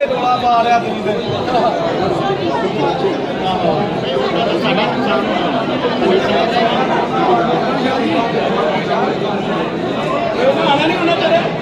ਦੋਲਾ ਪਾ ਲਿਆ ਤੁਸੀਂ ਤੇ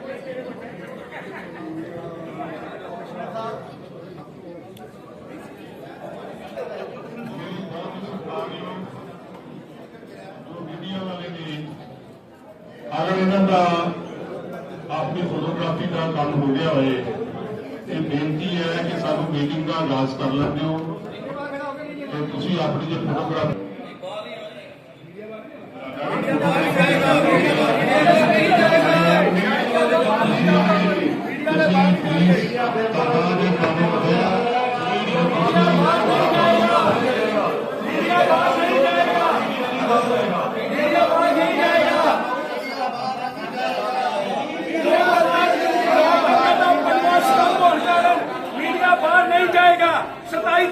ਅਗਰ ਇਹਨਾਂ ਦਾ ਆਪਣੀ ਫੋਟੋਗ੍ਰਾਫੀ ਦਾ ਕੰਮ ਹੋ ਗਿਆ ਹੋਏ, ਤੇ ਬੇਨਤੀ ਹੈ ਕਿ ਸਾਨੂੰ ਮੀਟਿੰਗ ਦਾ ਆਗਾਜ਼ ਕਰ ਲੈਂਦੇ ਹੋ ਤੇ ਤੁਸੀਂ ਆਪਣੀ ਜੇ ਫੋਟੋਗ੍ਰਾਫੀ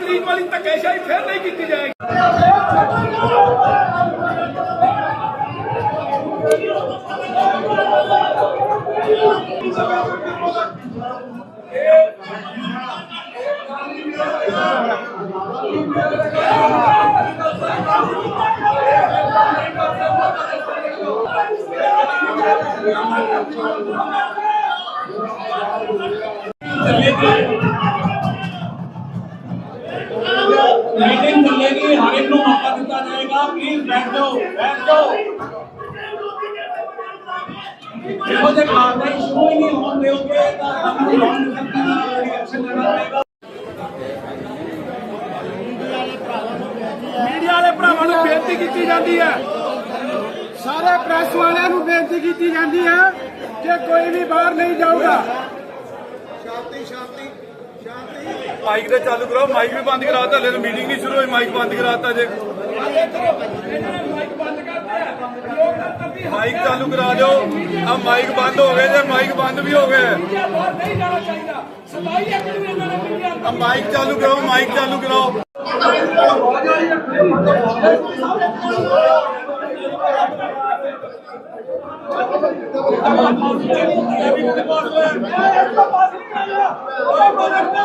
27 ਤਰੀਕ ਵਾਲੀ ਧੱਕੇਸ਼ਾਹੀ ਫਿਰ ਨਹੀਂ ਕੀਤੀ ਜਾਏਗੀ। ਮੀਟਿੰਗ ਚੱਲੇਗੀ ਹਰ ਇੱਕ ਨੂੰ ਮੌਕਾ ਦਿੱਤਾ ਜਾਏਗਾ ਪਲੀਜ਼ ਬੈਠ ਜਾਓ ਬੈਠ ਜਾਓ ਇਹੋ ਜਿਹੇ ਕਾਰਵਾਈ ਸ਼ੁਰੂ ਹੀ ਨਹੀਂ ਹੋਣ ਦਿਓਗੇ ਤਾਂ ਸਾਨੂੰ ਲੋਨ ਸਕਤੀ ਦਾ ਰਿਐਕਸ਼ਨ ਲੈਣਾ ਪਏਗਾ ਮੀਡੀਆ ਵਾਲੇ ਭਰਾਵਾਂ ਨੂੰ ਬੇਨਤੀ ਕੀਤੀ ਜਾਂਦੀ ਹੈ। ਸਾਰੇ ਪ੍ਰੈਸ ਵਾਲਿਆਂ ਨੂੰ ਬੇਨਤੀ ਕੀਤੀ ਜਾਂਦੀ ਹੈ ਕਿ ਕੋਈ ਵੀ ਬਾਹਰ ਨਹੀਂ ਜਾਊਗਾ। ਮਾਈਕ ਤੇ ਚਾਲੂ ਕਰਾਓ ਮਾਈਕ ਵੀ ਬੰਦ ਕਰਾਤਾ ਹਲੇ ਮੀਟਿੰਗ ਨਹੀਂ ਸ਼ੁਰੂ ਹੋਈ ਮਾਈਕ ਬੰਦ ਕਰਾਤਾ ਜੇ। ਮਾਈਕ ਚਾਲੂ ਕਰਾ ਦਿਓ ਆ ਮਾਈਕ ਬੰਦ ਹੋ ਗਏ ਜੇ ਮਾਈਕ ਬੰਦ ਵੀ ਹੋ ਗਏ ਬਾਹਰ ਨਹੀਂ ਜਾਣਾ ਚਾਹੀਦਾ 27 ਐਕਟ ਵੀ ਇਹਨਾਂ ਨੇ ਮਿਲਿਆ ਆ ਮਾਈਕ ਚਾਲੂ ਕਰਾਓ ਮਾਈਕ ਚਾਲੂ ਕਰਾਓ ਪਾਸ ਨਹੀਂ ਕਰਾਇਆ ਓਏ ਮਦਦ ਨਾ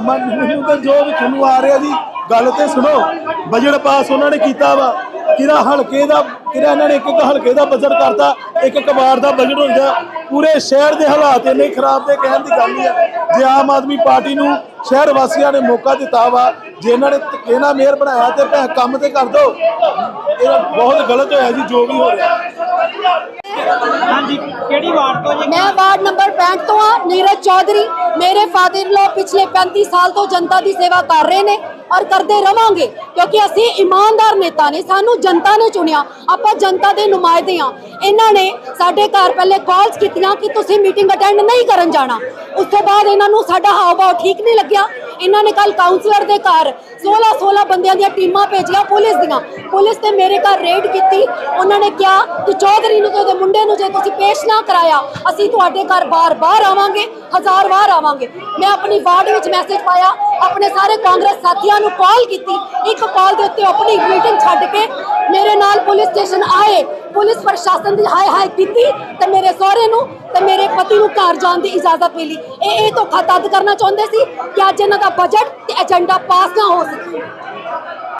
ਚਾਹੁੰਦੇ ਜੀ ਤਾਂ ਜੋ ਵੀ ਤੁਹਾਨੂੰ ਆ ਰਿਹਾ ਜੀ, ਗੱਲ ਤੇ ਸੁਣੋ। ਬਜਟ ਪਾਸ ਉਹਨਾਂ ਨੇ ਕੀਤਾ ਵਾ। ਕਿਹੜਾ ਹਲਕੇ ਦਾ ਕਿਹੜਾ ਇਹਨਾਂ ਨੇ ਇੱਕ ਇੱਕ ਹਲਕੇ ਦਾ ਬਜਟ ਕਰਤਾ ਇੱਕ ਇੱਕ ਵਾਰ ਦਾ ਬਜਟ ਹੁੰਦਾ ਪੂਰੇ ਸ਼ਹਿਰ ਦੇ ਹਾਲਾਤ ਇੰਨੇ ਖਰਾਬ ਦੇ ਕਹਿਣ ਦੀ ਗੱਲ ਨਹੀਂ ਹੈ। ਜੇ ਆਮ ਆਦਮੀ ਪਾਰਟੀ ਨੂੰ ਸ਼ਹਿਰ ਵਾਸੀਆਂ ਨੇ ਮੌਕਾ ਦਿੱਤਾ ਵਾ ਜੇ ਇਹਨਾਂ ਨੇ ਇਹਨਾਂ ਮੇਅਰ ਬਣਾਇਆ ਤੇ ਭੈ ਕੰਮ ਤੇ ਕਰ ਦੋ ਇਹ ਬਹੁਤ ਗਲਤ ਹੋਇਆ ਜੀ ਜੋ ਵੀ ਹੋ ਰਿਹਾ। ਹਾਂਜੀ ਕਿਹੜੀ ਵਾਰਡ ਤੋਂ ਜੀ? ਮੈਂ ਵਾਰਡ ਨੰਬਰ 65 ਤੋਂ ਆ ਨੀਰਜ ਚੌਧਰੀ। ਮੇਰੇ ਫਾਦਰ ਲੋ ਪਿਛਲੇ 35 ਸਾਲ ਤੋਂ ਜਨਤਾ ਦੀ ਸੇਵਾ ਕਰ ਰਹੇ ਨੇ। ਔਰ ਕਰਦੇ ਰਵਾਂਗੇ, ਕਿਉਂਕਿ ਅਸੀਂ ਇਮਾਨਦਾਰ ਨੇਤਾ ਨੇ, ਸਾਨੂੰ ਜਨਤਾ ਨੇ ਚੁਣਿਆ, ਆਪਾਂ ਜਨਤਾ ਦੇ ਨੁਮਾਇੰਦੇ ਆ ਇਹਨਾਂ ਨੇ ਸਾਡੇ ਘਰ ਪਹਿਲੇ ਕਾਲਸ ਕੀਤੀਆਂ ਕਿ ਤੁਸੀਂ ਮੀਟਿੰਗ ਅਟੈਂਡ ਨਹੀਂ ਕਰਨ ਜਾਣਾ। ਉਸ ਤੋਂ ਬਾਅਦ ਇਹਨਾਂ ਨੂੰ ਸਾਡਾ ਹਾਵ ਭਾਵ ਠੀਕ ਨਹੀਂ ਲੱਗਿਆ। ਇਹਨਾਂ ਨੇ ਕੱਲ ਕਾਉਂਸਲਰ ਦੇ ਘਰ 16 16 ਬੰਦਿਆਂ ਦੀਆਂ ਟੀਮਾਂ ਭੇਜੀਆਂ ਪੁਲਿਸ ਦੀਆਂ। ਪੁਲਿਸ ਤੇ ਮੇਰੇ ਘਰ ਰੇਡ ਕੀਤੀ। ਉਹਨਾਂ ਨੇ ਕਿਹਾ ਕਿ ਚੌਧਰੀ ਨੂੰ ਤੇ ਉਹਦੇ ਮੁੰਡੇ ਨੂੰ ਜੇ ਤੁਸੀਂ ਪੇਸ਼ ਨਾ ਕਰਾਇਆ, ਅਸੀਂ ਤੁਹਾਡੇ ਘਰ ਬਾਰ-ਬਾਰ ਆਵਾਂਗੇ, ਹਜ਼ਾਰ ਵਾਰ ਆਵਾਂਗੇ। ਮੈਂ ਆਪਣੀ ਵਾਰਡ ਵਿੱਚ ਮੈਸੇਜ ਪਾਇਆ ਆਪਣੇ ਸਾਰੇ ਕਾਂਗਰਸ ਸਾਥੀਆਂ ਨੂੰ ਕਾਲ ਕੀਤੀ। ਇੱਕ ਕਾਲ ਦੇ ਉੱਤੇ ਆਪਣੀ ਮੀਟਿੰਗ ਛੱਡ ਕੇ ਮੇਰੇ ਨਾਲ ਪੁਲਿਸ ਸਟੇਸ਼ਨ ਆਏ। ਪੁਲਿਸ ਪ੍ਰਸ਼ਾਸਨ ਦੀ ਹਾਏ ਹਾਏ ਕੀਤੀ ਤੇ ਮੇਰੇ ਸਹੁਰੇ ਨੂੰ ਤੇ ਮੇਰੇ ਪਤੀ ਨੂੰ ਘਰ ਜਾਣ ਦੀ ਇਜਾਜ਼ਤ ਮਿਲੀ। ਇਹ ਇਹ ਧੋਖਾ ਤਦ ਕਰਨਾ ਚਾਹੁੰਦੇ ਸੀ ਕਿ ਅੱਜ ਇਹਨਾਂ ਦਾ ਬਜਟ ਤੇ ਏਜੰਡਾ ਪਾਸ ਨਾ ਹੋ ਸਕੇ।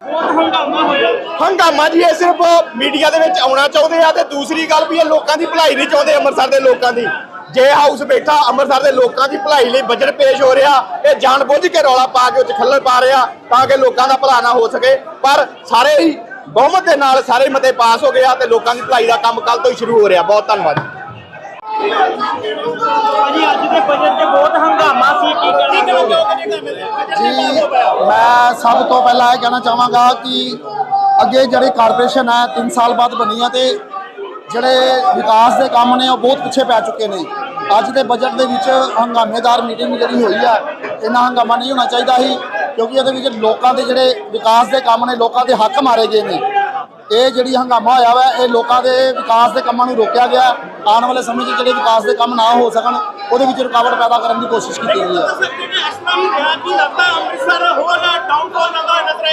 ਬਹੁਤ ਹੰਗਾਮਾ ਹੋਇਆ। ਹੰਗਾਮਾ ਜੀ ਇਹ ਸਿਰਫ ਮੀਡੀਆ ਦੇ ਵਿੱਚ ਆਉਣਾ ਚਾਹੁੰਦੇ ਆ ਤੇ ਦੂਸਰੀ ਗੱਲ ਵੀ ਇਹ ਲੋਕਾਂ ਦੀ ਭਲਾਈ ਨਹੀਂ ਚਾਹੁੰਦੇ ਅੰਮ੍ਰਿਤਸਰ ਦੇ ਲੋਕਾਂ ਦੀ। ਜੇ ਹਾਊਸ ਬੈਠਾ ਅੰਮ੍ਰਿਤਸਰ ਦੇ ਲੋਕਾਂ ਦੀ ਭਲਾਈ ਲਈ ਬਜਟ ਪੇਸ਼ ਹੋ ਰਿਹਾ ਇਹ ਜਾਣਬੁੱਝ ਕੇ ਰੌਲਾ ਪਾ ਕੇ ਉੱਚ ਖੱਲਲ ਪਾ ਰਿਹਾ ਤਾਂ ਕਿ ਲੋਕਾਂ ਦਾ ਭਲਾ ਨਾ ਹੋ ਸਕੇ। ਪਰ ਸਾਰੇ ਹੀ ਬਹੁਮਤ ਦੇ ਨਾਲ ਸਾਰੇ ਮਤੇ ਪਾਸ ਹੋ ਗਿਆ ਤੇ ਲੋਕਾਂ ਦੀ ਭਲਾਈ ਦਾ ਕੰਮ ਕੱਲ ਤੋਂ ਹੀ ਸ਼ੁਰੂ ਹੋ ਰਿਹਾ। ਬਹੁਤ ਧੰਨਵਾਦ। ਭਾਜੀ ਅੱਜ ਦੇ ਬਜਟ 'ਚ ਬਹੁਤ ਹੰਗਾਮਾ ਸੀ। ਕੀ ਕਹਿਣਾ ਚਾਹੋਗੇ? ਜੀ ਮੈਂ ਸਭ ਤੋਂ ਪਹਿਲਾਂ ਇਹ ਕਹਿਣਾ ਚਾਹਾਂਗਾ ਕਿ ਅੱਗੇ ਜਿਹੜੀ ਕਾਰਪੋਰੇਸ਼ਨ ਹੈ 3 ਸਾਲ ਬਾਅਦ ਬਣੀ ਹੈ ਤੇ ਜਿਹੜੇ ਵਿਕਾਸ ਦੇ ਕੰਮ ਨੇ ਉਹ ਬਹੁਤ ਪਿੱਛੇ ਪੈ ਚੁੱਕੇ ਨੇ। ਅੱਜ ਦੇ ਬਜਟ ਦੇ ਵਿੱਚ ਹੰਗਾਮੇਦਾਰ ਮੀਟਿੰਗ ਜਿਹੜੀ ਹੋਈ ਹੈ ਇੰਨਾ ਹੰਗਾਮਾ ਨਹੀਂ ਹੋਣਾ ਚਾਹੀਦਾ ਸੀ, ਕਿਉਂਕਿ ਇਹਦੇ ਵਿੱਚ ਲੋਕਾਂ ਦੇ ਜਿਹੜੇ ਵਿਕਾਸ ਦੇ ਕੰਮ ਨੇ, ਲੋਕਾਂ ਦੇ ਹੱਕ ਮਾਰੇ ਗਏ ਨੇ। ਇਹ ਜਿਹੜੀ ਹੰਗਾਮਾ ਹੋਇਆ ਵਾ, ਇਹ ਲੋਕਾਂ ਦੇ ਵਿਕਾਸ ਦੇ ਕੰਮਾਂ ਨੂੰ ਰੋਕਿਆ ਗਿਆ। ਆਉਣ ਵਾਲੇ ਸਮੇਂ 'ਚ ਜਿਹੜੇ ਵਿਕਾਸ ਦੇ ਕੰਮ ਨਾ ਹੋ ਸਕਣ, ਉਹਦੇ ਵਿੱਚ ਰੁਕਾਵਟ ਪੈਦਾ ਕਰਨ ਦੀ ਕੋਸ਼ਿਸ਼ ਕੀਤੀ ਗਈ ਹੈ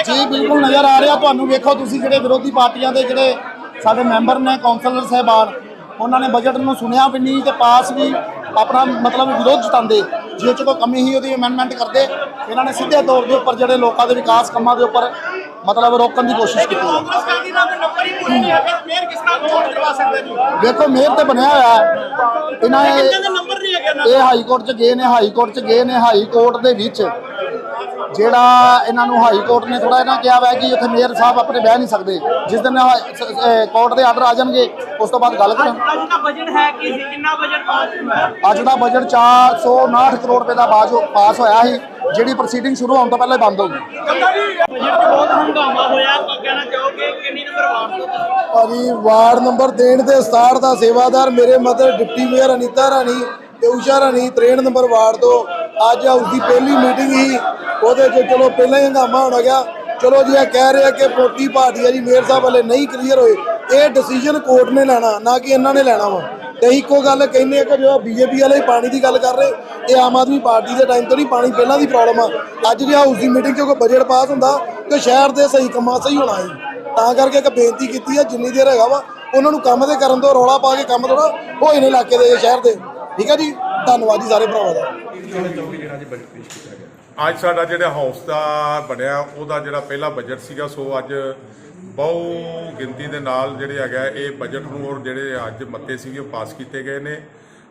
ਜੀ, ਬਿਲਕੁਲ ਨਜ਼ਰ ਆ ਰਿਹਾ, ਤੁਹਾਨੂੰ ਵੇਖੋ ਤੁਸੀਂ ਜਿਹੜੇ ਵਿਰੋਧੀ ਪਾਰਟੀਆਂ ਦੇ ਜਿਹੜੇ ਸਾਡੇ ਮੈਂਬਰ ਨੇ ਕੌਂਸਲਰ ਸਾਹਿਬਾਨ ਉਹਨਾਂ ਨੇ ਬਜਟ ਨੂੰ ਸੁਣਿਆ ਵੀ ਨਹੀਂ ਤੇ ਪਾਸ ਵੀ ਆਪਣਾ ਮਤਲਬ ਵਿਰੋਧ ਜਤਾਉਂਦੇ। ਜੇ 'ਚ ਕੋਈ ਕਮੀ ਹੀ ਉਹਦੀ ਅਮੈਂਡਮੈਂਟ ਕਰਦੇ। ਇਹਨਾਂ ਨੇ ਸਿੱਧੇ ਤੌਰ ਦੇ ਉੱਪਰ ਜਿਹੜੇ ਲੋਕਾਂ ਦੇ ਵਿਕਾਸ ਕੰਮਾਂ ਦੇ ਉੱਪਰ ਮਤਲਬ ਰੋਕਣ ਦੀ ਕੋਸ਼ਿਸ਼ ਕੀਤੀ। ਹੈ ਦੇਖੋ ਮੇਅਰ ਤੇ ਬਣਿਆ ਹੋਇਆ ਹੈ। ਇਹਨਾਂ ਇਹ ਹਾਈ ਕੋਰਟ ਚ ਗਏ ਨੇ ਹਾਈ ਕੋਰਟ ਚ ਗਏ ਨੇ ਹਾਈ ਕੋਰਟ ਦੇ ਵਿੱਚ। ਜਿਹੜਾ ਇਹਨਾਂ ਨੂੰ ਹਾਈ ਕੋਰਟ ਨੇ ਥੋੜਾ ਇਹਨਾਂ ਕਿਹਾ ਹੋਇਆ ਕਿ ਉੱਥੇ ਮੇਅਰ ਸਾਹਿਬ ਆਪਣੇ ਬਹਿ ਨਹੀਂ ਸਕਦੇ। ਜਿਸ ਦਿਨ ਕੋਰਟ ਦੇ ਆਰਡਰ ਆ ਜਾਣਗੇ ਉਸ ਤੋਂ ਬਾਅਦ ਗੱਲ ਕਰਾਂ ਅੱਜ ਦਾ ਬਜਟ ਹੈ ਕੀ ਸੀ? ਕਿੰਨਾ ਬਜਟ ਪਾਸ ਹੋਇਆ? ਅੱਜ ਦਾ ਬਜਟ 459 ਕਰੋੜ ਰੁਪਏ ਦਾ ਬਾਜ ਪਾਸ ਹੋਇਆ ਸੀ ਜਿਹੜੀ ਪ੍ਰੋਸੀਡਿੰਗ ਸ਼ੁਰੂ ਹੋਣ ਤੋਂ ਪਹਿਲਾਂ ਹੀ ਬੰਦ ਹੋ ਗਈ। ਬਜਟ ਬਹੁਤ ਹੰਗਾਮਾ ਹੋਇਆ ਕੀ ਕਹਿਣਾ ਚਾਹੋਗੇ ਕਿੰਨੀ ਨੰਬਰ ਵਾਰਡ ਤੋਂ ਭਾਜੀ ਵਾਰਡ ਨੰਬਰ 63 ਤੇ 67 ਦਾ ਸੇਵਾਦਾਰ ਮੇਰੇ mother deputy mayor Anita Rani ਤੇ ਉਸ਼ਾ ਰਾਣੀ 63 ਨੰਬਰ ਵਾਰਡ ਤੋਂ। ਅੱਜ ਹਾਊਸ ਦੀ ਪਹਿਲੀ ਮੀਟਿੰਗ ਸੀ। ਉਹਦੇ 'ਚ ਚਲੋ ਪਹਿਲਾਂ ਹੀ ਹੰਗਾਮਾ ਹੋਣਾ ਗਿਆ। ਚਲੋ ਜੀ ਇਹ ਕਹਿ ਰਹੇ ਆ ਕਿ ਪੋਟੀ ਪਾਰਟੀ ਆ ਜੀ, ਮੇਅਰ ਸਾਹਿਬ ਵਾਲੇ ਨਹੀਂ ਕਲੀਅਰ ਹੋਏ। ਇਹ ਡਿਸੀਜਨ ਕੋਰਟ ਨੇ ਲੈਣਾ, ਨਾ ਕਿ ਇਹਨਾਂ ਨੇ ਲੈਣਾ ਵਾ। ਤੇ ਇੱਕੋ ਗੱਲ ਕਹਿੰਦੇ ਆ ਕਿ ਜੋ ਬੀਜੇਪੀ ਵਾਲੇ ਪਾਣੀ ਦੀ ਗੱਲ ਕਰ ਰਹੇ, ਇਹ ਆਮ ਆਦਮੀ ਪਾਰਟੀ ਦੇ ਟਾਈਮ ਤੋਂ ਨਹੀਂ, ਪਾਣੀ ਪਹਿਲਾਂ ਦੀ ਪ੍ਰੋਬਲਮ ਆ। ਅੱਜ ਜੇ ਹਾਊਸ ਦੀ ਮੀਟਿੰਗ 'ਚ ਕੋਈ ਬਜਟ ਪਾਸ ਹੁੰਦਾ, ਤੇ ਸ਼ਹਿਰ ਦੇ ਸਹੀ ਕੰਮਾਂ ਸਹੀ ਹੋਣਾ ਸੀ। ਤਾਂ ਕਰਕੇ ਇੱਕ ਬੇਨਤੀ ਕੀਤੀ ਹੈ ਜਿੰਨੀ ਦੇਰ ਹੈਗਾ ਵਾ, ਉਹਨਾਂ ਨੂੰ ਕੰਮ ਦੇ ਕਰਨ ਤੋਂ ਰੌਲਾ ਪਾ ਕੇ ਕੰਮ ਥੋੜਾ ਹੋਏ ਨੇ ਇਲਾਕੇ ਦੇ, ਸ਼ਹਿਰ ਦੇ। ਠੀਕ ਹੈ ਜੀ? ਧੰਨਵਾਦ ਜੀ ਸਾਰੇ ਭਰਾਵਾਂ ਦਾ। ਅੱਜ ਅੱਜ ਸਾਡਾ ਜਿਹੜਾ ਹਾਊਸ ਦਾ ਬਣਿਆ, ਉਹਦਾ ਜਿਹੜਾ ਪਹਿਲਾ ਬਜਟ ਸੀਗਾ, ਸੋ ਅੱਜ ਬਹੁ ਗਿਣਤੀ ਦੇ ਨਾਲ ਜਿਹੜੇ ਹੈਗਾ, ਇਹ ਬਜਟ ਨੂੰ ਔਰ ਜਿਹੜੇ ਅੱਜ ਮੱਤੇ ਸੀਗੇ, ਉਹ ਪਾਸ ਕੀਤੇ ਗਏ ਨੇ।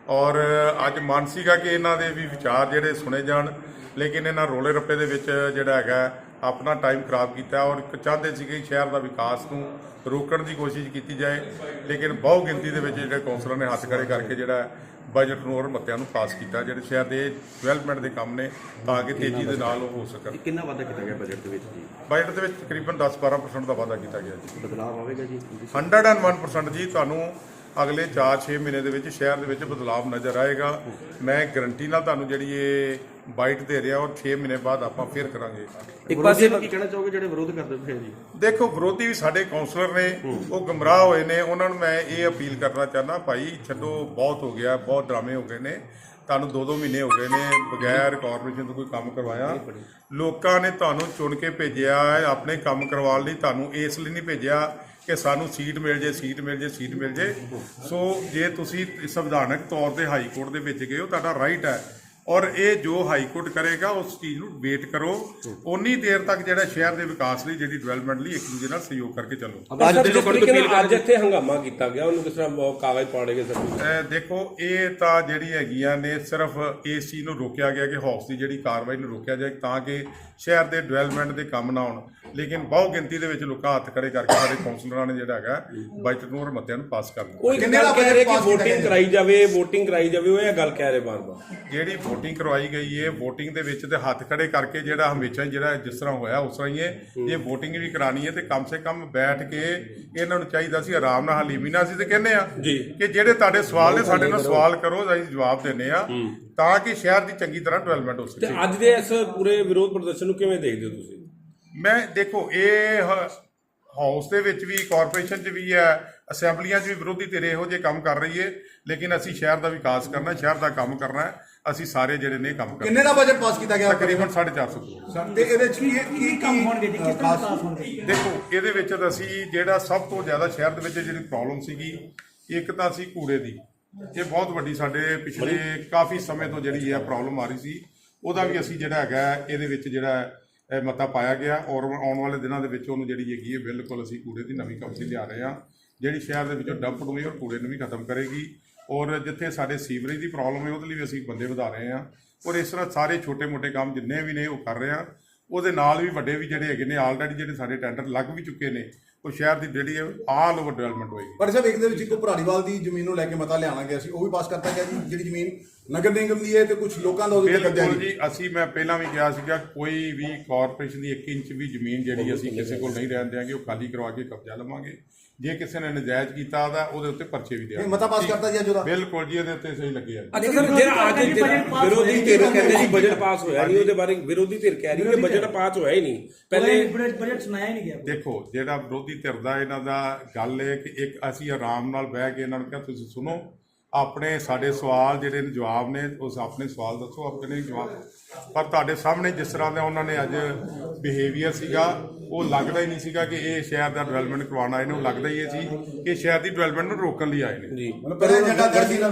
ਔਰ ਅੱਜ ਮਨ ਸੀਗਾ ਕਿ ਇਹਨਾਂ ਦੇ ਵੀ ਵਿਚਾਰ ਜਿਹੜੇ ਸੁਣੇ ਜਾਣ, ਲੇਕਿਨ ਇਹਨਾਂ ਰੋਲੇ ਰੱਪੇ ਦੇ ਵਿੱਚ ਜਿਹੜਾ ਹੈਗਾ, ਆਪਣਾ ਟਾਈਮ ਖਰਾਬ ਕੀਤਾ ਔਰ ਇੱਕ ਚਾਹੁੰਦੇ ਸੀਗੇ ਸ਼ਹਿਰ ਦਾ ਵਿਕਾਸ ਨੂੰ ਰੋਕਣ ਦੀ ਕੋਸ਼ਿਸ਼ ਕੀਤੀ ਜਾਏ। ਲੇਕਿਨ ਬਹੁ ਗਿਣਤੀ ਦੇ ਵਿੱਚ ਜਿਹੜੇ ਕੌਂਸਲਰ ਨੇ ਹੱਥ ਖੜੇ ਕਰਕੇ ਜਿਹੜਾ ਬਜਟ ਨੂੰ ਔਰ ਮੱਤਿਆਂ ਨੂੰ ਪਾਸ ਕੀਤਾ ਜਿਹੜੇ ਸ਼ਹਿਰ ਦੇ ਡਿਵੈਲਪਮੈਂਟ ਦੇ ਕੰਮ ਨੇ ਤਾਂ ਕਿ ਤੇਜ਼ੀ ਦੇ ਨਾਲ ਉਹ ਹੋ ਸਕਣ। ਕਿੰਨਾ ਵਾਧਾ ਕੀਤਾ ਗਿਆ ਬਜਟ ਦੇ ਵਿੱਚ ਜੀ? ਬਜਟ ਦੇ ਵਿੱਚ ਤਕਰੀਬਨ 10-12% ਦਾ ਵਾਧਾ ਕੀਤਾ ਗਿਆ ਜੀ। ਬਦਲਾਅ ਆਵੇਗਾ ਜੀ? 101% ਜੀ ਤੁਹਾਨੂੰ ਅਗਲੇ 4-6 ਮਹੀਨੇ ਦੇ ਵਿੱਚ ਸ਼ਹਿਰ ਦੇ ਵਿੱਚ ਬਦਲਾਅ ਨਜ਼ਰ ਆਏਗਾ। ਮੈਂ ਗਰੰਟੀ ਨਾਲ ਤੁਹਾਨੂੰ ਜਿਹੜੀ ਇਹ ਬਾਈਟ ਦੇ ਰਿਹਾ ਔਰ 6 ਮਹੀਨੇ ਬਾਅਦ ਆਪਾਂ ਫੇਰ ਕਰਾਂਗੇ। ਇੱਕ ਪਾਸੇ ਕੀ ਕਹਿਣਾ ਚਾਹੋਗੇ ਜਿਹੜੇ ਵਿਰੋਧ ਕਰਦੇ ਪਏ ਜੀ? ਦੇਖੋ ਵਿਰੋਧੀ ਵੀ ਸਾਡੇ ਕਾਉਂਸਲਰ ਨੇ ਉਹ ਗਮਰਾਹ ਹੋਏ ਨੇ। ਉਹਨਾਂ ਨੂੰ ਮੈਂ ਇਹ ਅਪੀਲ ਕਰਨਾ ਚਾਹੁੰਦਾ ਭਾਈ ਛੱਡੋ ਬਹੁਤ ਹੋ ਗਿਆ ਬਹੁਤ ਡਰਾਮੇ ਹੋ ਗਏ ਨੇ। ਤੁਹਾਨੂੰ 2-2 ਮਹੀਨੇ ਹੋ ਗਏ ਨੇ ਬਗੈਰ ਕਾਰਪੋਰੇਸ਼ਨ ਤੋਂ ਕੋਈ ਕੰਮ ਕਰਵਾਇਆ। ਲੋਕਾਂ ਨੇ ਤੁਹਾਨੂੰ ਚੁਣ ਕੇ ਭੇਜਿਆ ਹੈ ਆਪਣੇ ਕੰਮ ਕਰਵਾਉਣ ਲਈ ਤੁਹਾਨੂੰ ਇਸ ਲਈ ਨਹੀਂ ਭੇਜਿਆ। ਕਿ ਸਾਨੂੰ ਸੀਟ ਮਿਲ ਜੇ, ਸੀਟ ਮਿਲ ਜੇ, ਸੀਟ ਮਿਲ ਜੇ। ਸੋ ਜੇ ਤੁਸੀਂ ਸੰਵਿਧਾਨਕ ਤੌਰ ਤੇ ਹਾਈ ਕੋਰਟ ਦੇ ਵਿੱਚ ਗਏ ਹੋ, ਤੁਹਾਡਾ ਰਾਈਟ ਹੈ। ਔਰ ਇਹ ਜੋ ਹਾਈ ਕੋਰਟ ਕਰੇਗਾ ਉਸ ਚੀਜ਼ ਨੂੰ ਵੇਟ ਕਰੋ। ਉਨੀ ਦੇਰ ਤੱਕ ਜਿਹੜਾ ਸ਼ਹਿਰ ਦੇ ਵਿਕਾਸ ਲਈ ਜਿਹੜੀ ਡਿਵੈਲਪਮੈਂਟ ਲਈ ਇੱਕ ਦੂਜੇ ਨਾਲ ਸਹਿਯੋਗ ਕਰਕੇ ਚੱਲੋ। ਅੱਜ ਦੇ ਲੋਕਾਂ ਨੂੰ ਅੱਜ ਇੱਥੇ ਹੰਗਾਮਾ ਕੀਤਾ ਗਿਆ ਉਹਨੂੰ ਕਿਸ ਤਰ੍ਹਾਂ ਕਾਗਜ਼ ਪਾੜੇ ਗਏ ਸਰ ਦੇਖੋ ਇਹ ਤਾਂ ਜਿਹੜੀ ਹੈਗੀਆਂ ਨੇ ਸਿਰਫ ਇਸ ਚੀਜ਼ ਨੂੰ ਰੋਕਿਆ ਗਿਆ ਕਿ ਹਾਊਸ ਦੀ ਜਿਹੜੀ ਕਾਰਵਾਈ ਨੂੰ ਰੋਕਿਆ ਜਾਏ ਤਾਂ ਕਿ ਸ਼ਹਿਰ ਦੇ ਡਿਵੈਲਪਮੈਂਟ ਦੇ ਕੰਮ ਨਾ ਹੋਣ। ਲੇਕਿਨ ਬਹੁ ਗਿਣਤੀ ਦੇ ਵਿੱਚ ਲੋਕਾਂ ਹੱਥ ਖੜੇ ਕਰਕੇ ਸਾਡੇ ਕੌਂਸਲਰਾਂ ਨੇ ਜਿਹੜਾ ਹੈਗਾ ਬਜਟ ਨੂੰ ਔਰ ਮਤਿਆਂ ਨੂੰ ਪਾਸ ਕਰ ਦਿੱਤਾ। ਕੋਈ ਕਹਿ ਰਿਹਾ ਕਿ VOTING ਕਰਾਈ ਜਾਵੇ VOTING ਕਰਾਈ ਜਾਵੇ ਉਹ ਇਹ ਗੱਲ ਕਹਿ ਰਹੇ ਬਾਰ-ਬਾਰ। ਜਿਹੜੀ VOTING ਕਰਵਾਈ ਗਈ ਹੈ VOTING ਦੇ ਵਿੱਚ ਤੇ ਹੱਥ ਖੜੇ ਕਰਕੇ ਜਿਹੜਾ ਹਮੇਸ਼ਾ ਹੀ ਜਿਹੜਾ ਜਿਸ ਤਰ੍ਹਾਂ ਹੋਇਆ ਉਸ ਤਰ੍ਹਾਂ ਹੀ ਹੈ। ਇਹ VOTING ਵੀ ਕਰਾਣੀ ਹੈ ਤੇ ਕਮ ਸੇ ਕਮ ਬੈਠ ਕੇ ਇਹਨਾਂ ਨੂੰ ਚਾਹੀਦਾ ਸੀ ਆਰਾਮ ਨਾਲ ਹਲੀਮੀ ਨਾਲ ਅਸੀਂ ਤੇ ਕਹਿੰਦੇ ਆ ਜੀ। ਕਿ ਜਿਹੜੇ ਤੁਹਾਡੇ ਸਵਾਲ ਨੇ ਸਾਡੇ ਨਾਲ ਸਵਾਲ ਕਰੋ ਅਸੀਂ ਜਵਾਬ ਦਿੰਨੇ ਆ ਤਾਂ ਕਿ ਸ਼ਹਿਰ ਦੀ ਚੰਗੀ ਤਰ੍ਹਾਂ ਡਿਵੈਲਪਮੈਂਟ ਹੋ ਤੇ ਸਕੇ ਅੱਜ ਦੇ ਇਸ ਪੂਰੇ ਵਿਰੋਧ ਪ੍ਰਦਰਸ਼ਨ ਨੂੰ ਕਿਵੇਂ ਦੇਖਦੇ ਹੋ ਤੁਸੀਂ? ਮੈਂ ਦੇਖੋ ਇਹ ਹਾਊਸ ਦੇ ਵਿੱਚ ਵੀ ਕਾਰਪੋਰੇਸ਼ਨ 'ਚ ਵੀ ਹੈ ਅਸੈਂਬਲੀਆਂ 'ਚ ਵੀ ਵਿਰੋਧੀ ਧਿਰ ਇਹੋ ਜਿਹੇ ਕੰਮ ਕਰ ਰਹੀ ਹੈ ਲੇਕਿਨ ਅਸੀਂ ਸ਼ਹਿਰ ਦਾ ਵਿਕਾਸ ਕਰਨਾ ਸ਼ਹਿਰ ਦਾ ਕੰਮ ਕਰਨਾ ਹੈ। ਅਸੀਂ ਸਾਰੇ ਜਿਹੜੇ ਨੇ ਇਹ ਕੰਮ ਕਰਨਾ ਕਿੰਨੇ ਦਾ ਬਜਟ ਪਾਸ ਕੀਤਾ ਗਿਆ? ਤਕਰੀਬਨ 450 ਕਰੋੜ। ਤੇ ਇਹਦੇ ਚ ਕੀ ਕੀ ਕੰਮ ਹੋਣਗੇ ਜੀ? ਕਿਸ ਤਰ੍ਹਾਂ ਵਿਕਾਸ ਹੋਣਗੇ? ਦੇਖੋ ਇਹਦੇ ਵਿੱਚ ਤਾਂ ਅਸੀਂ ਜਿਹੜਾ ਸਭ ਤੋਂ ਜ਼ਿਆਦਾ ਸ਼ਹਿਰ ਦੇ ਵਿੱਚ ਜਿਹੜੀ ਪ੍ਰੋਬਲਮ ਸੀਗੀ ਇੱਕ ਤਾਂ ਸੀ ਕੂੜੇ ਦੀ। ਇਹ ਬਹੁਤ ਵੱਡੀ ਸਾਡੇ ਪਿਛਲੇ ਕਾਫੀ ਸਮੇਂ ਤੋਂ ਜਿਹੜੀ ਇਹ ਪ੍ਰੋਬਲਮ ਆ ਰਹੀ ਸੀ। ਉਹਦਾ ਵੀ ਅਸੀਂ ਜਿਹੜਾ ਹੈਗਾ ਇਹਦੇ ਵਿੱਚ ਜਿਹੜਾ ਇਹ ਮਤਾ ਪਾਇਆ ਗਿਆ ਔਰ ਆਉਣ ਵਾਲੇ ਦਿਨਾਂ ਦੇ ਵਿੱਚ ਉਹਨੂੰ ਜਿਹੜੀ ਹੈਗੀ ਹੈ ਬਿਲਕੁਲ ਅਸੀਂ ਕੂੜੇ ਦੀ ਨਵੀਂ ਕੰਪਨੀ ਲਿਆ ਰਹੇ ਹਾਂ। ਜਿਹੜੀ ਸ਼ਹਿਰ ਦੇ ਵਿੱਚੋਂ ਡੰਪ ਹੋਈ ਔਰ ਕੂੜੇ ਨੂੰ ਵੀ ਖਤਮ ਕਰੇਗੀ। ਔਰ ਜਿੱਥੇ ਸਾਡੇ ਸੀਵਰੇਜ ਦੀ ਪ੍ਰੋਬਲਮ ਹੈ ਉਹਦੇ ਲਈ ਵੀ ਅਸੀਂ ਬੰਦੇ ਵਧਾ ਰਹੇ ਹਾਂ। ਔਰ ਇਸ ਤਰ੍ਹਾਂ ਸਾਰੇ ਛੋਟੇ-ਮੋਟੇ ਕੰਮ ਜਿੰਨੇ ਵੀ ਨੇ, ਉਹ ਕਰ ਰਹੇ ਹਾਂ। ਉਹਦੇ ਨਾਲ ਵੀ ਵੱਡੇ ਵੀ ਜਿਹੜੇ ਹੈਗੇ ਨੇ ਆਲਰੇਡੀ ਜਿਹੜੇ ਸਾਡੇ ਟੈਂਡਰ ਲੱਗ ਵੀ ਚੁੱਕੇ ਨੇ। ਉਹ ਸ਼ਹਿਰ ਦੀ ਜਿਹੜੀ ਹੈ ਆਲ ਓਵਰ ਡਿਵੈਲਪਮੈਂਟ ਹੋਏਗੀ ਪਰ ਸਾਹਿਬ ਇੱਕ ਦੇ ਵਿੱਚ ਇੱਕ ਭਰਾੜੀਵਾਲ ਦੀ ਜ਼ਮੀਨ ਨੂੰ ਲੈ ਕੇ ਮਤਾ ਲਿਆਣਾ ਗਿਆ ਸੀ ਉਹ ਵੀ ਪਾਸ ਕਰਤਾ ਗਿਆ ਜੀ ਜਿਹੜੀ ਜ਼ਮੀਨ ਨਗਰ ਨਿਗਮ ਦੀ ਹੈ ਤੇ ਕੁਝ ਲੋਕਾਂ ਦਾ ਉਹਦੇ ਤੇ ਕਬਜ਼ਾ ਬਿਲਕੁਲ ਨਹੀਂ ਜੀ ਅਸੀਂ ਮੈਂ ਪਹਿਲਾਂ ਵੀ ਕਿਹਾ ਸੀਗਾ ਕੋਈ ਵੀ ਕਾਰਪੋਰੇਸ਼ਨ ਦੀ 1 ਇੰਚ ਵੀ ਜ਼ਮੀਨ ਜਿਹੜੀ ਅਸੀਂ ਕਿਸੇ ਕੋਲ ਨਹੀਂ ਰਹਿਣ ਦਿਆਂਗੇ ਉਹ ਖਾਲੀ ਕਰਵਾ ਕੇ ਕਬਜ਼ਾ ਲਵਾਂਗੇ। ਜੇ ਕਿਸੇ ਨੇ ਨਜਾਇਜ਼ ਕੀਤਾ ਤਾਂ ਉਹਦੇ ਉੱਤੇ ਪਰਚੇ ਵੀ ਦਿਆਂਗੇ। ਮਤਾ ਪਾਸ ਕਰਤਾ ਜੀ ਅੱਜ ਉਹਦਾ। ਬਿਲਕੁਲ ਜੀ ਇਹਦੇ ਉੱਤੇ ਸਹੀ ਲੱਗੇ ਆ ਅੱਛਾ ਸਰ ਜਿਹੜਾ ਅੱਜ ਜਿਹੜਾ ਵਿਰੋਧੀ ਧਿਰ ਕਹਿੰਦੇ ਜੀ ਬਜਟ ਪਾਸ ਹੋਇਆ ਨਹੀਂ ਉਹਦੇ ਬਾਰੇ ਵਿਰੋਧੀ ਧਿਰ ਕਹਿ ਰਹੀ ਹੈ ਕਿ ਬਜਟ ਪਾਸ ਹੋਇਆ ਹੀ ਨਹੀਂ। ਪਹਿਲੇ ਬਜਟ ਸੁਣਾਇਆ ਹੀ ਨਹੀਂ ਗਿਆ। ਦੇਖੋ ਜਿਹੜਾ ਵਿਰੋਧੀ ਧਿਰ ਦਾ ਇਹਨਾਂ ਦਾ ਗੱਲ ਹੈ ਕਿ ਇੱਕ ਅਸੀਂ ਆਰਾਮ ਨਾਲ ਬਹਿ ਕੇ ਇਹਨਾਂ ਨੂੰ ਕਿਹਾ ਤੁਸੀਂ ਸੁਣੋ ਆਪਣੇ ਸਾਡੇ ਸਵਾਲ ਜਿਹੜੇ ਨੇ ਜਵਾਬ ਨੇ ਉਸ ਆਪਣੇ ਸਵਾਲ ਦੱਸੋ ਆਪਣੇ ਜਵਾਬ ਪਰ ਤੁਹਾਡੇ ਸਾਹਮਣੇ ਜਿਸ ਤਰ੍ਹਾਂ ਦਾ ਉਹਨਾਂ ਨੇ ਅੱਜ ਬਿਹੇਵੀਅਰ ਸੀਗਾ ਉਹ ਲੱਗਦਾ ਹੀ ਨਹੀਂ ਸੀਗਾ ਕਿ ਇਹ ਸ਼ਹਿਰ ਦਾ ਡਿਵੈਲਪਮੈਂਟ ਕਰਵਾਉਣ ਆਏ ਨੇ ਉਹ ਲੱਗਦਾ ਹੀ ਇਹ ਸੀ ਕਿ ਸ਼ਹਿਰ ਦੀ ਡਿਵੈਲਪਮੈਂਟ ਨੂੰ ਰੋਕਣ ਲਈ ਆਏ ਨੇ। ਜੀ। ਇਹਨਾਂ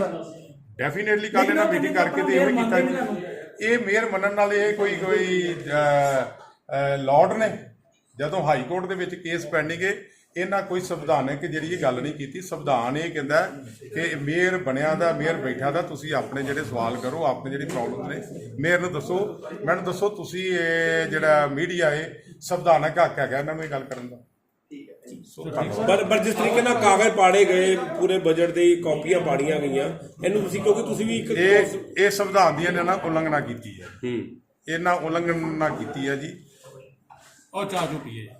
ਡੈਫੀਨੇਟਲੀ ਕੱਲ ਇਹਨਾਂ ਮੀਟਿੰਗ ਕਰਕੇ ਤੇ ਇਹੋ ਕੀਤਾ ਇਹ ਮੇਅਰ ਮੰਨਣ ਨਾਲ ਇਹ ਕੋਈ ਕੋਈ ਲਾਰਡ ਨੇ? ਜਦੋਂ ਹਾਈ ਕੋਰਟ ਦੇ ਵਿੱਚ ਕੇਸ ਪੈਂਡਿੰਗ ਹੈ ਇਹਨਾਂ ਕੋਈ ਸੰਵਿਧਾਨਕ ਜਿਹੜੀ ਇਹ ਗੱਲ ਨਹੀਂ ਕੀਤੀ। ਸੰਵਿਧਾਨ ਇਹ ਕਹਿੰਦਾ ਕਿ ਮੇਅਰ ਬਣਿਆ ਦਾ ਮੇਅਰ ਬੈਠਾ ਦਾ ਤੁਸੀਂ ਆਪਣੇ ਜਿਹੜੇ ਸਵਾਲ ਕਰੋ ਆਪਣੇ ਜਿਹੜੀ ਪ੍ਰੋਬਲਮ ਨੇ। ਮੇਅਰ ਨੂੰ ਦੱਸੋ ਮੈਨੂੰ ਦੱਸੋ ਤੁਸੀਂ ਇਹ ਜਿਹੜਾ ਮੀਡੀਆ ਹੈ ਸੰਵਿਧਾਨਕ ਹੱਕ ਹੈਗਾ ਇਹਨਾਂ ਨੂੰ ਇਹ ਗੱਲ ਕਰਨ ਦਾ। ਪਰ ਪਰ ਜਿਸ ਤਰੀਕੇ ਨਾਲ ਕਾਗਜ਼ ਪਾੜੇ ਗਏ ਪੂਰੇ ਬਜਟ ਦੀ ਕਾਪੀਆਂ ਪਾੜੀਆਂ ਗਈਆਂ ਇਹਨੂੰ ਤੁਸੀਂ ਕਿਉਂਕਿ ਤੁਸੀਂ ਵੀ ਇੱਕ ਇਹ ਇਹ ਸੰਵਿਧਾਨ ਦੀ ਇਹਨਾਂ ਨਾਲ ਉਲੰਘਣਾ ਕੀਤੀ ਹੈ। ਹੂੰ। ਇਹਨਾਂ ਉਲੰਘਣਾ ਕੀਤੀ ਹੈ ਜੀ। ਉਹ ਚਾਹ ਚੁੱਕੀ ਹੈ